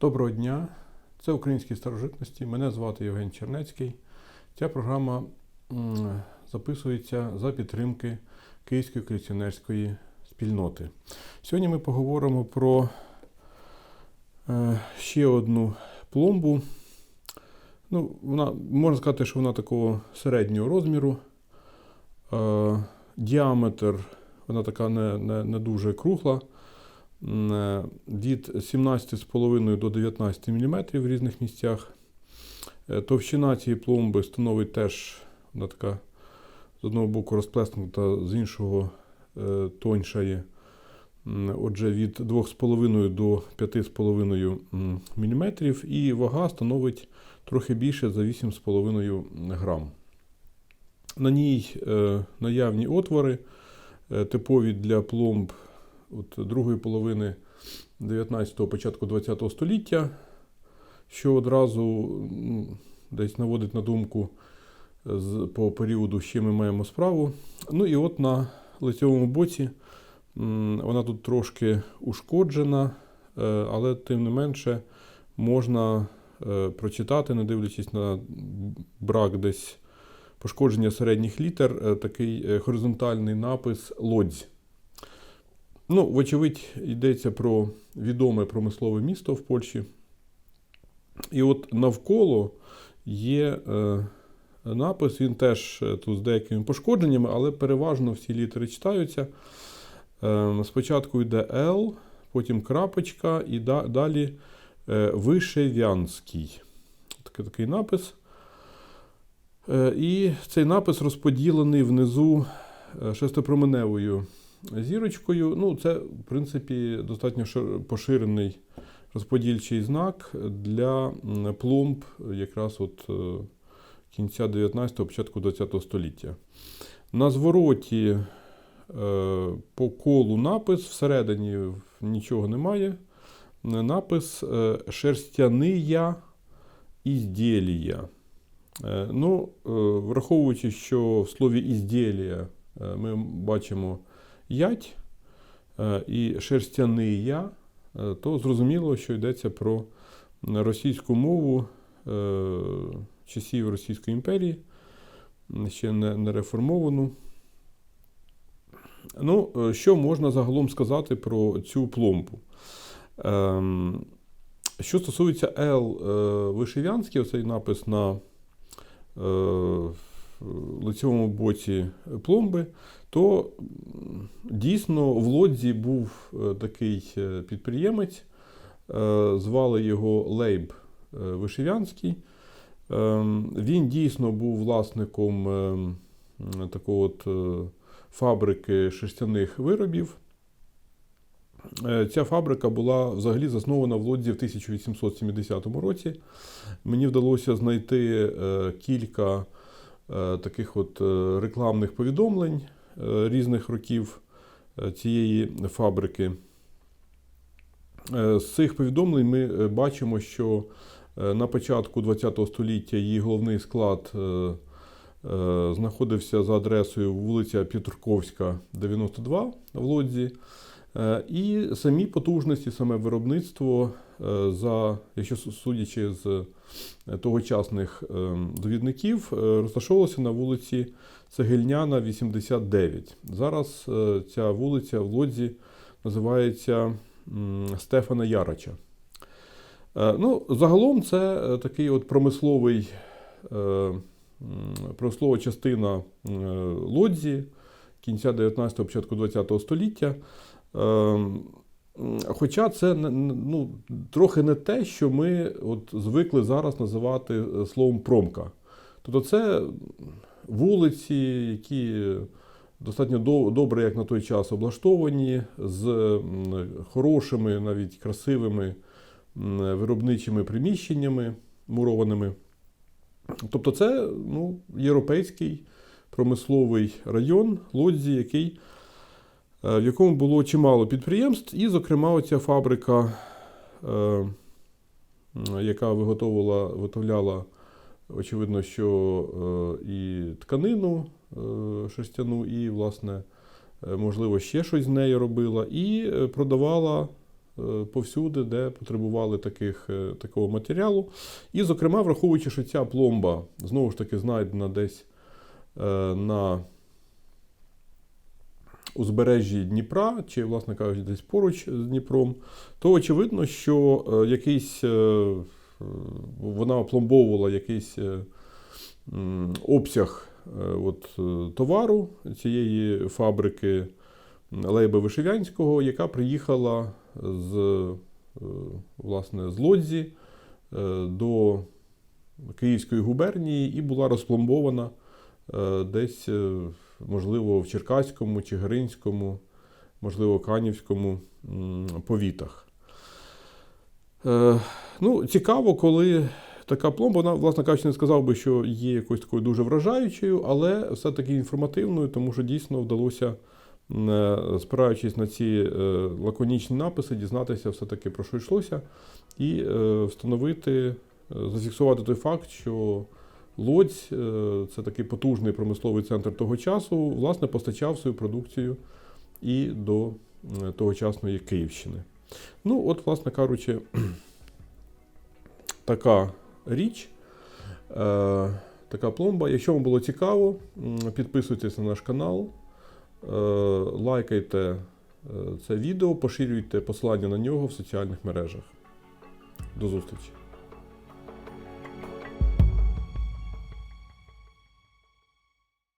Доброго дня, це Українські старожитності. Мене звати Євген Чернецький. Ця програма записується за підтримки Київської колекціонерської спільноти. Сьогодні ми поговоримо про е, ще одну пломбу. Ну, вона, можна сказати, що вона такого середнього розміру. Е, діаметр, вона така не, не, не дуже кругла. Е, Від 17,5 до 19 мм в різних місцях. Е, Товщина цієї пломби становить теж вона така з одного боку розплеснута, з іншого е, тоньшає. Отже, від 2,5 до 5,5 мм і вага становить трохи більше за 8,5 грам. На ній наявні отвори, типові для пломб от другої половини 19-го, початку 20-го століття, що одразу десь наводить на думку по періоду, з чим ми маємо справу. Ну і от на лицевому боці вона тут трошки ушкоджена, е, але тим не менше можна е, прочитати, не дивлячись на брак десь пошкодження середніх літер, е, такий горизонтальний напис лодзь. Ну, вочевидь, йдеться про відоме промислове місто в Польщі. І от навколо є е, напис, він теж е, тут з деякими пошкодженнями, але переважно всі літери читаються. Е, спочатку йде Л, потім крапочка, і да, далі е, Вишевянський. Такий, такий напис. Е, і цей напис розподілений внизу е, шестипроменевою зірочкою. Ну, це, в принципі, достатньо поширений розподільчий знак для пломб якраз от е, кінця 19-го, початку 20-го століття. На звороті е, по колу напис, всередині нічого немає. Напис е, шерстяния ізділія. Е, Ну, враховуючи, що в слові ізділія е, ми бачимо ять е, і шерстяний я, е, то зрозуміло, що йдеться про російську мову е, часів Російської імперії, ще не, реформовану. Ну, що можна загалом сказати про цю пломбу? Ем, Що стосується Л Вишивянський, оцей напис на лицевому боці пломби, то дійсно в Лодзі був е, такий е, підприємець, е, звали його Лейб Вишивянський. Ем, Він дійсно був власником такого от фабрики шерстяних виробів. Ця фабрика була взагалі заснована в Лодзі в 1870 році. Мені вдалося знайти кілька таких от е, рекламних повідомлень е, різних років е, цієї фабрики. Е, З цих повідомлень ми е, бачимо, що е, на початку ХХ століття її головний склад е, е, знаходився за адресою вулиця Петрковська, 92 в Лодзі. Е, І самі потужності, саме виробництво, е, за, якщо судячи з е, тогочасних довідників, е, розташовувалося на вулиці Цегельняна, 89. Зараз ця вулиця в Лодзі називається Стефана Ярача. Ну, загалом це такий от промисловий, промислова частина Лодзі кінця 19-го, початку 20-го століття. Ем, Хоча це ну, трохи не те, що ми от звикли зараз називати е, словом промка. Тобто це вулиці, які достатньо добре, як на той час, облаштовані, з хорошими, навіть красивими виробничими приміщеннями мурованими. Тобто це ну, європейський промисловий район Лодзі, який в якому було чимало підприємств, і, зокрема, оця фабрика, е, яка виготовила, виготовляла, очевидно, що е, і тканину е, шерстяну, і, власне, е, можливо, ще щось з нею робила, і е, продавала е, повсюди, де потребували таких, е, такого матеріалу. І, зокрема, враховуючи, що ця пломба знову ж таки знайдена десь е, на узбережжі Дніпра, чи, власне кажучи, десь поруч з Дніпром, то очевидно, що е, якийсь, е, вона опломбовувала якийсь е, обсяг от, товару цієї фабрики Лейба Вишивянського, яка приїхала з, власне, з Лодзі до Київської губернії і була розпломбована десь, можливо, в Черкаському чи Гринському, можливо, Канівському повітах. Е, Ну, цікаво, коли така пломба, вона, власне кажучи, не сказав би, що є якоюсь такою дуже вражаючою, але все-таки інформативною, тому що дійсно вдалося, е, спираючись на ці е, лаконічні написи, дізнатися все-таки про що йшлося, і встановити, зафіксувати той факт, що Лодзь, е, це такий потужний промисловий центр того часу, власне, постачав свою продукцію і до е, тогочасної Київщини. Ну, от, власне кажучи, така річ, е, така пломба. Якщо вам було цікаво, підписуйтесь на наш канал, лайкайте це відео, поширюйте посилання на нього в соціальних мережах. До зустрічі!